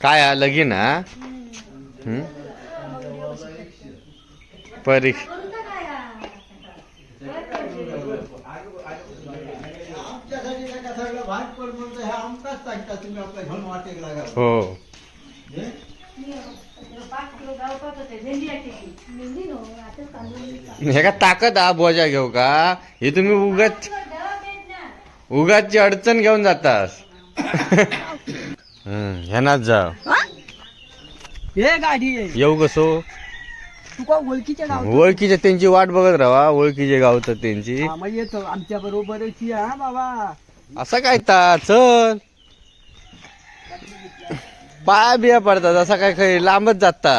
काय लगीन? परी म्हणतो हे? हो का ताकद हा बोजा घेऊ का? हे तुम्ही उगाच उगाचची अडचण घेऊन जातास. ह्यानाच जा. हे? गाडी आहे. येऊ कसो तुका ओळखीच्या गाव ओळखीचे त्यांची वाट बघत राहा ओळखीचे गावतात त्यांची. हा, मग येतो आमच्या बरोबरच या हा बाबा. असं काय ता चल. पाया बिया पडतात असं काय काही लांबच जाता.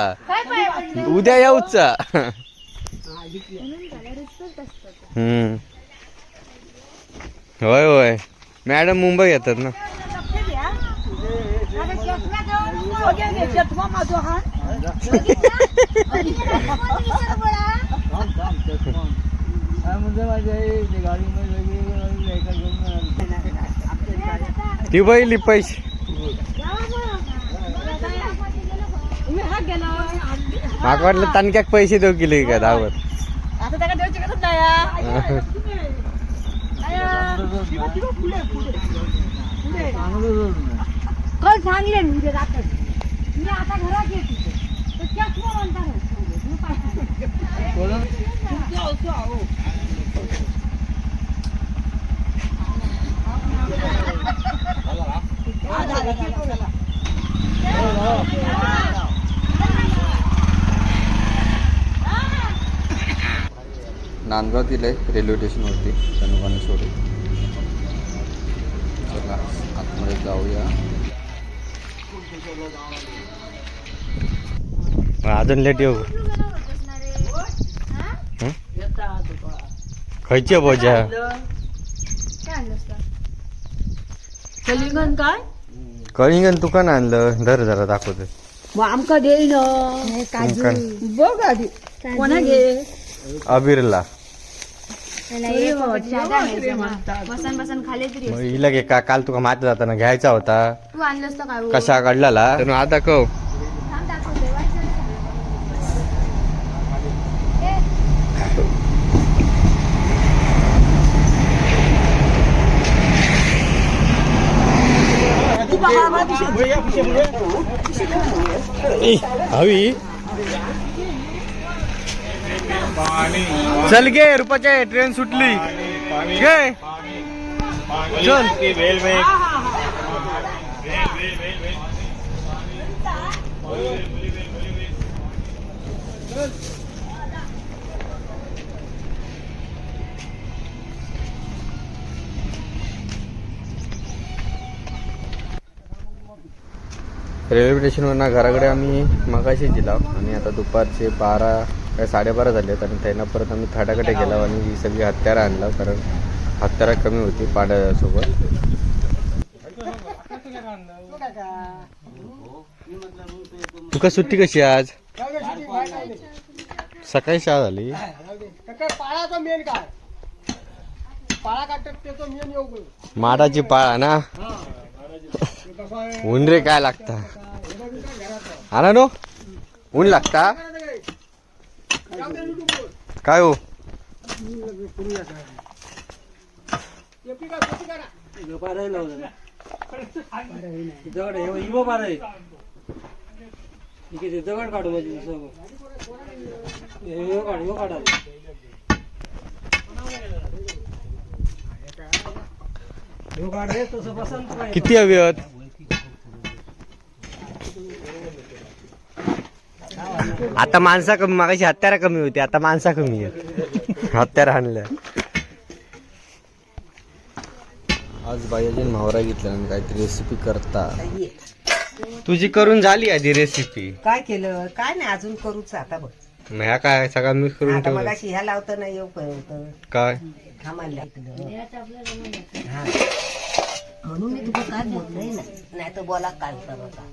उद्या येऊचा हम्म. होय होय. मॅडम मुंबई येतात ना चष्मा माझा हा हा, म्हणजे माझ्या हे गाडीमध्ये वेगवेगळ्या एका घेऊन ती बैली पैसे. माका वाटलं तणक्याक पैसे देऊ केले का धावत आता त्याला द्यायची गरज नाही मी आता घरात येत होते तर चष्मा म्हणतात मी पाहिजे. नांदगावातील आहे रेल्वे स्टेशनवरती तनुकानेश्वरी चला आतमध्ये जाऊया. अजून लेट येऊ. खयचे बोजा कलिंगण काय? कळिंगण तुका ना आणलं? धर जरा दाखवते. मग आमका देईन बघ आधी. कोणा घे? अबीरला. बसन बसन खाले तरी मग हिला घे का काल तुका माहिती जाताना घ्यायचा होता. तू आणलंस तर काय कशा काढला तर आता कव थांब दाखवते हवी चल गे रुपाच्या ट्रेन सुटली. गे चल. रेल्वे स्टेशनवरनं घराकडे आम्ही मगाशी दिला आणि आता दुपारचे बारा काय साडेबारा झाले आणि त्यांना परत आम्ही थाटाकडे गेलो आणि ही सगळी हत्यारं आणलं कारण हत्यारं कमी होती पाड्यासोबत. तुका सुट्टी कशी आहे आज? सकाळी शाळा झाली. माडाची पाळा ना? ऊन रे काय लागता? हा ना नो. ऊन लागता? काय हो? दगड काढू म्हणजे काढ ह्यो काढा ह्यो काढ रे तसं पसंत नाही किती हवी आहेत? आता माणसा कमी मागाशी हत्यारा कमी होती आता माणसा कमी आहे. हत्यारा आणल्या. आज बायाजीन मावरा घेतला आणि काहीतरी रेसिपी करता. तुझी करून झाली आधी रेसिपी काय केलं? काय नाही अजून करूच आता बघ. मग ह्या काय सगळं मिक्स करून आता ठेवलं मगाशी ह्या लावतं नाही येऊ होतं. काय? थांबायला हा. म्हणून मी तुला काय बोललोय ना नाही तर बोला काय होता.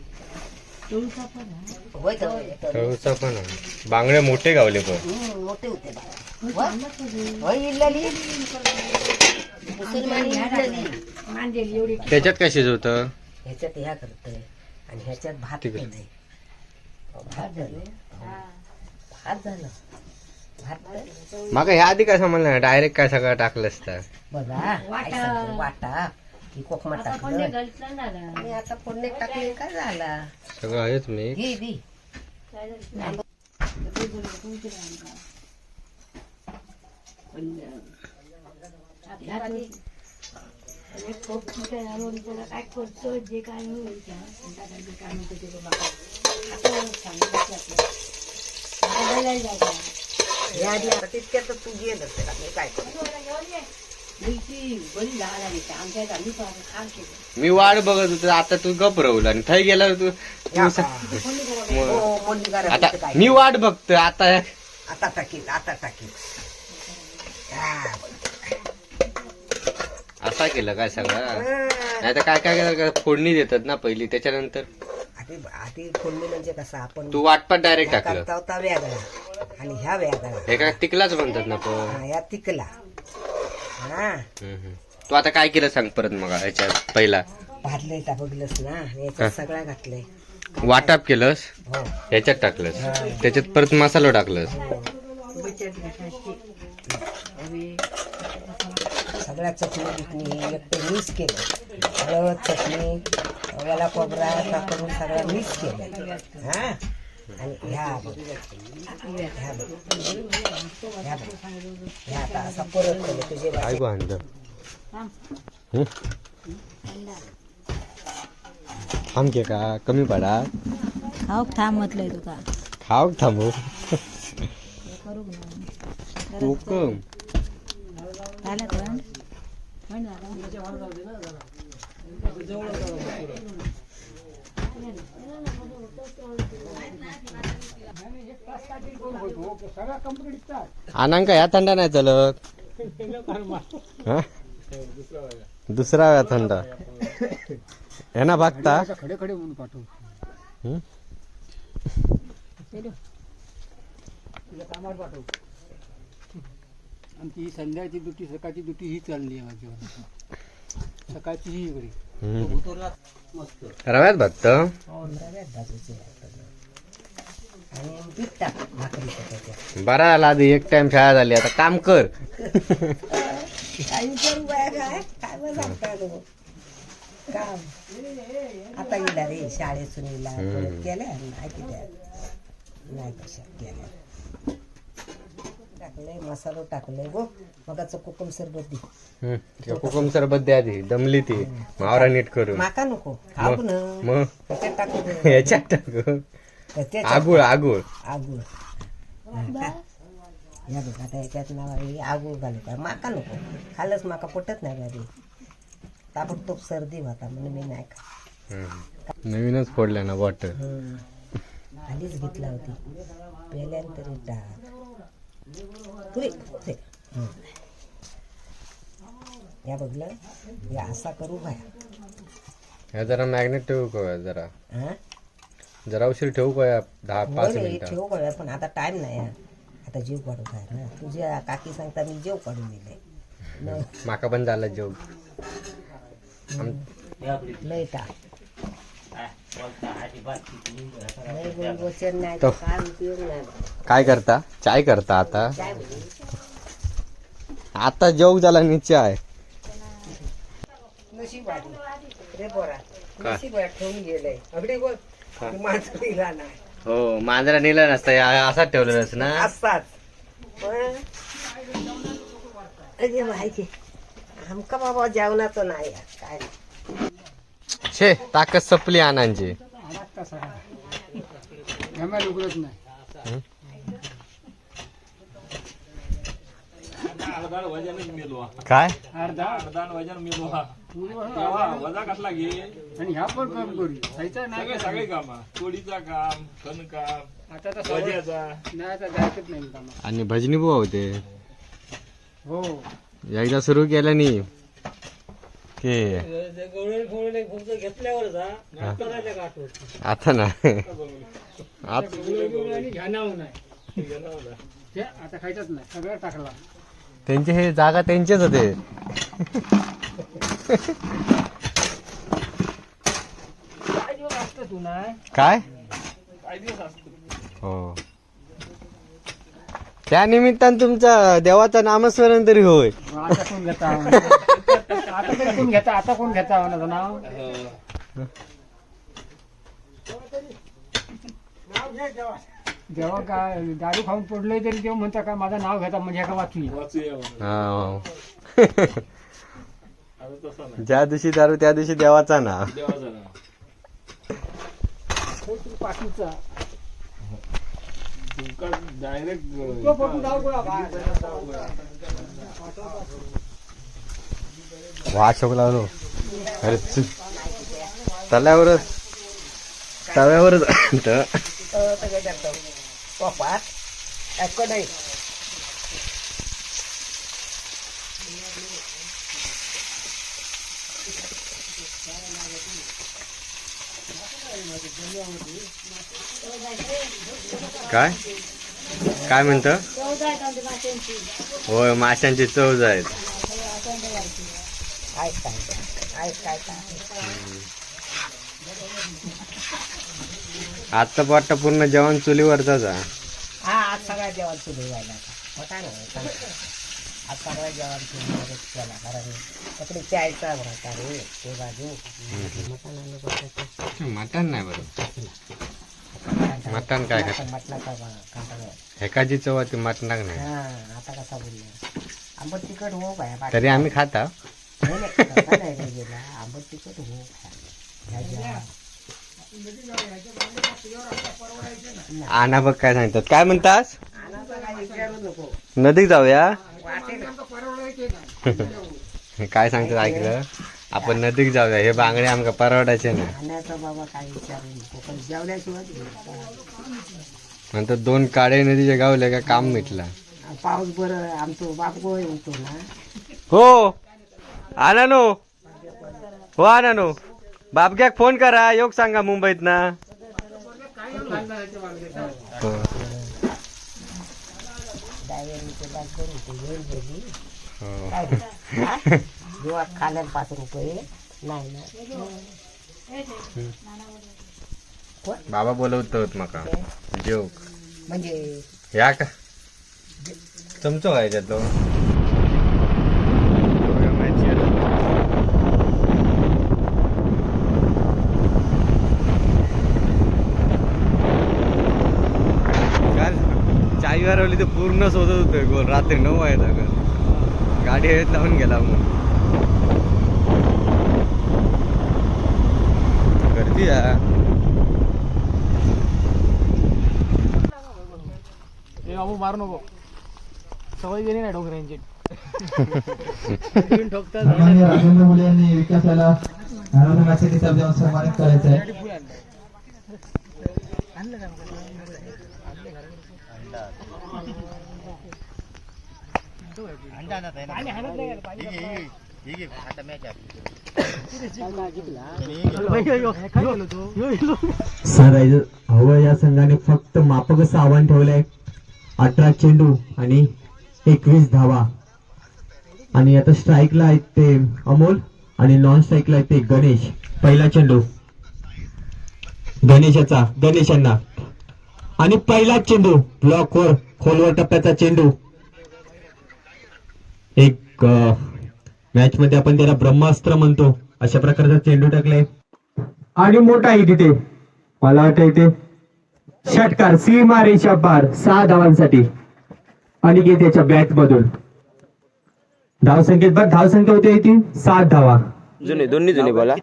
होय तर होय तर. तळूचा पण आहे. बांगडे मोठे गावले पण हम्म, मोठे होते बाळा. होय? होय मुसलमानी मांडेल एवढी त्याच्यात काय शिजवतं ह्याच्यात ह्या करतोय आणि ह्याच्यात भात ठीक आहे. केलंय भात झालं भात झालं भात तर मग ह्या आधी काय समजलं डायरेक्ट काय सगळं टाकलं असतं बघा काय वाटा की कोकमा टाकलं घालतलं ना ग. आणि आता फोडणे टाकले काय झाला सगळं आहेच मी घे दी काय करतो जे काय होईल त्या संध्याकाळी काय म्हणतो ते बघा. आता सांगितलं आपल्याला. आता बोलायला जायचं. या आधी आता तितक्यात तू गेलं तर मी काय करू मी वाट बघत होतो आता तू गप रवला आणि थै गेला तू तू स- आता मी वाट बघतोय आता आता टाकील आता टाकील हा, असा केलं काय सगळं? बरं. नाही तर काय काय केलं फोडणी देतात ना पहिली त्याच्यानंतर? आधी आधी फोडणी म्हणजे कसं आपण तू वाटपाट डायरेक्ट ह्या टाकलं. करता होता वेगळा. आणि ह्या वेगळा. हे काय तिकलाच म्हणतात ना पण. हा, या तिकला. हा. तू आता काय केलं सांग परत मग ह्याच्यात पहिला? भाजलंय बघलंस ना याच्यात सगळं घातलंय. वाटाप केलंस? हो. ह्याच्यात टाकलंस? त्याच्यात परत मसाला टाकलंस? सगळ्या चटणी बिटणी एकटे मिक्स केलं. हळद चटणी याला खोबरा टाकून सगळं मिक्स केलं. हा? आणि ह्या. ह्या. ह्या आता असा परत केलं तुझे काय गो आणलं हम्म? थांब के का? कमी पडा. खाऊ थांब म्हटलंय तुका. खाऊ थांबू. तू कम झालं पण पण झालं? आणांका ह्या थंडा नाही चलत. हा? दुसरा वेळा थंडा. हे ना बघता खडे खडे म्हणून पाठवू पाठवू आणि ती संध्याची दुटी सकाळची दुटी ही चालली आहे माझ्यावर सकाळची ही इकडे. रव्यात भात आणि पीठ टाक भाकरीचं त्याच्यात बरा झाला आधी एक टाइम शाळा झाली आता काम कर. काही करू बाया काय काय बरं सांगता लोक काम. आता गेला रे शाळेतून गेला परत केल्या नाही केल्या नाही कशा केल्या. टाकलंय मसालो टाकलंय गो मगाचं कोकम सरबत दे. कोकम सरबत द्या आधी दमली ती. मावरा नीट करून. माका नको खाऊ ना. मग. त्याच्यात टाकू दे. ह्याच्यात टाकू. त्याच्यात आगुळ आगुळ. आगुळ? या बघ आता याच्यात नाव आगुळ घालू का? माका नको. खाल्लंच माका पटत नाही गाडी. ताबडतोब सर्दी होता म्हणून मी नाही खा. नवीनच फोडल्या ना हम्म. खालीच घेतला होती. पेल्यानंतर टाक. पुरे. या बघलं या असा करू ह्या जरा मॅग्नेट ठेवू का जरा? हा? जरा उशीर ठेवू का दहा पाच मिनिटं? ठेवू का पण आता टाइम नाही हा. आता जीव काढू काय ना. तुझ्या काकी सांगता मी जेव काढून दिले माका पण झाला जेव. लय नाही तो. काय उपयोग नाही. बा. काय करता? चाय करता आता? काय आता जेव झाला नि चाय. नशीब आली रे बोरा काय? नशीब आहे, ठेवून गेलंय. अगदी गोल माझं दिला नाही. हो मांजरा नेला नसता. या- असाच ठेवलेलंस ना? असाच. पण अरे माहिती आमका बाबा जेवणाचं नाही यार. काय? छे ताकद सपली आणांची आणात कसा घामायला उघडत नाही काय? अर्धा आणि ह्या पण काम करू. खायचा नाही सगळे काम. काम खणकाम आता तर सवय- वज्याचा नाही आता जायचंच नाही कामा आणि भजनी बुवा होते. हो. एकदा सुरू केलं नी. की? आता ना. आत आणि घ्यानाव नाही ते आता खायचंच नाही. सगळं टाकला. त्यांचे हे जागा त्यांचेच होते. काय? हो. त्या निमित्तानं तुमचा देवाचं नामस्मरण तरी होय. आता कोण घेता आता तरी कोण घेता? आता कोण घेता नाव? जेव्हा काय दारू खाऊन पडलोय तरी तेव्हा म्हणता का माझं नाव घेता म्हणजे का वाचूया म्हणून. हा. ज्या दिवशी दारू त्या दिवशी देवाचा ना. पाठीचा. डायरेक्ट तो फोटो डाव गोळा बाहेर. वा शोक लावलो अरे चु. तल्यावरच तव्यावरच त- सगळं करतो पोपात ऐकू नाही काय? काय म्हणत? होय माशांची चव आहेत आता वाटतं पूर्ण जेवण चुलीवरचाच. हा आज सगळ्या जेवण सांग. आज सगळ्या जेवण सुरू केला कारण तकडे चायचा भरता रे ते बाजू. मटण नाही बरं. मटण काय खात? मटणाचा कंटाळा एकाची चव ती मटणाक नाही. हा आता कसा बोलला? आंबट तिखट हो बाया तरी आम्ही खाता नाही नाही, खाता नाही रे गेला. आंबट तिखट हो. आणा बघ काय सांगतात. काय म्हणतास? आणायचं काय विचारू नको नदीक जाऊया. वाटेल. काय सांगतात ऐकलं? आपण नदीक जाऊया. हे बांगडे आमका परवडायचे नाही आणायचं बाबा काय विचारू नको पण जेवल्याशिवाय नंतर दोन काळे नदीचे गावले का काम मिटला. पाऊस बरं आमचं बाप गोय होतो ना. हो. आनानो हो आनानो बापग्याक फोन करा. योग सांगा मुंबईत ना डायरीचे बाग करू ते येईल खाल्यान पाच रुपये नाही ना बाबा बोलवत होत मका. जोक. म्हणजे? या का? चमचो काय तो. चावी हरवली तर पूर्ण शोधत होतोय गोल. रात्री नऊ आहे गाडी हवेत लावून गेला मग गर्दी आहे. ए बाबू मारू नको. सवय गेली नाही डोंगरांची. सन्माननीय राजेंद्र मुले यांनी विकासाला घालवण्यासाठी शब्दावर सन्मानित करायचं आहे. सर हवं या संघाने फक्त मापकच आव्हान ठेवलंय अठरा चेंडू आणि एकवीस धावा आणि आता स्ट्राईकला आहेत ते अमोल आणि नॉन स्ट्राईकला आहेत ते गणेश पहिला चेंडू गणेशाचा गणेशांना आणि पहिला चेंडू ब्लॉकवर खोलवर टप्प्याचा चेंडू एक मॅच मध्ये आपण त्याला ब्रह्मास्त्र म्हणतो. अशा प्रकारचा चेंडू टाकलाय. आणि मोठा आहे तिथे. मला वाटतं इथे. षटकार सीमा रेषा पार सहा धावांसाठी. अनिकेत याच्या बॅट मधून. धाव संख्येत बघ धाव संख्या होती इथे. सात धावा. जुने दोन्ही जुने बोला.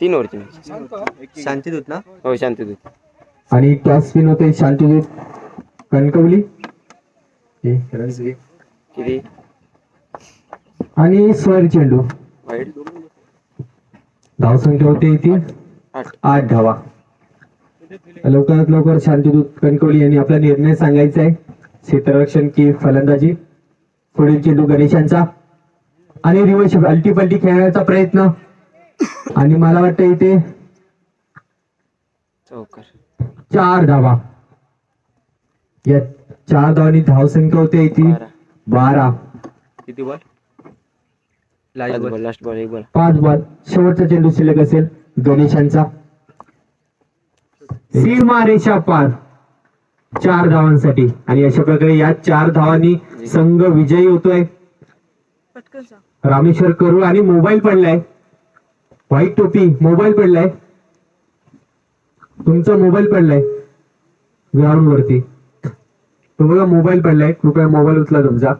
तीन ओव्हरची शांतीदूत ना? हो शांतीदूत. आणि टॉस स्पिन होते शांतीदूत. कणकवली. किती? आणि स्वर चेंडू. वाईट धाव संख्या होती इथे आठ. धावा. लवकरात लवकर शांतीदूत कणकवली यांनी आपला निर्णय सांगायचा आहे. क्षेत्ररक्षण की फलंदाजी? पुढील चेंडू गणेशांचा. आणि रिवर्स अल्टी पलटी खेळण्याचा प्रयत्न. आणि मला वाटतं इथे चार धावा. या चार धावांनी धाव संख्या होते इथे बारा. बारा. किती ball? Last ball last ball एक बॉल पाच बॉल शेवटचा चेंडू शिल्लक असेल गणेशांचा. सीमा रेषा पार. चार धावांसाठी. आणि अशा प्रकारे या चार धावांनी संघ विजयी होतोय. रामेश्वर करू आणि मोबाईल पडलाय. व्हाईट टोपी मोबाईल पडलाय. तुमचा मोबाईल पडलाय. ग्राउंड वरती. तो बघा मोबाईल पडलाय. कृपया मोबाईल उचला तुमचा.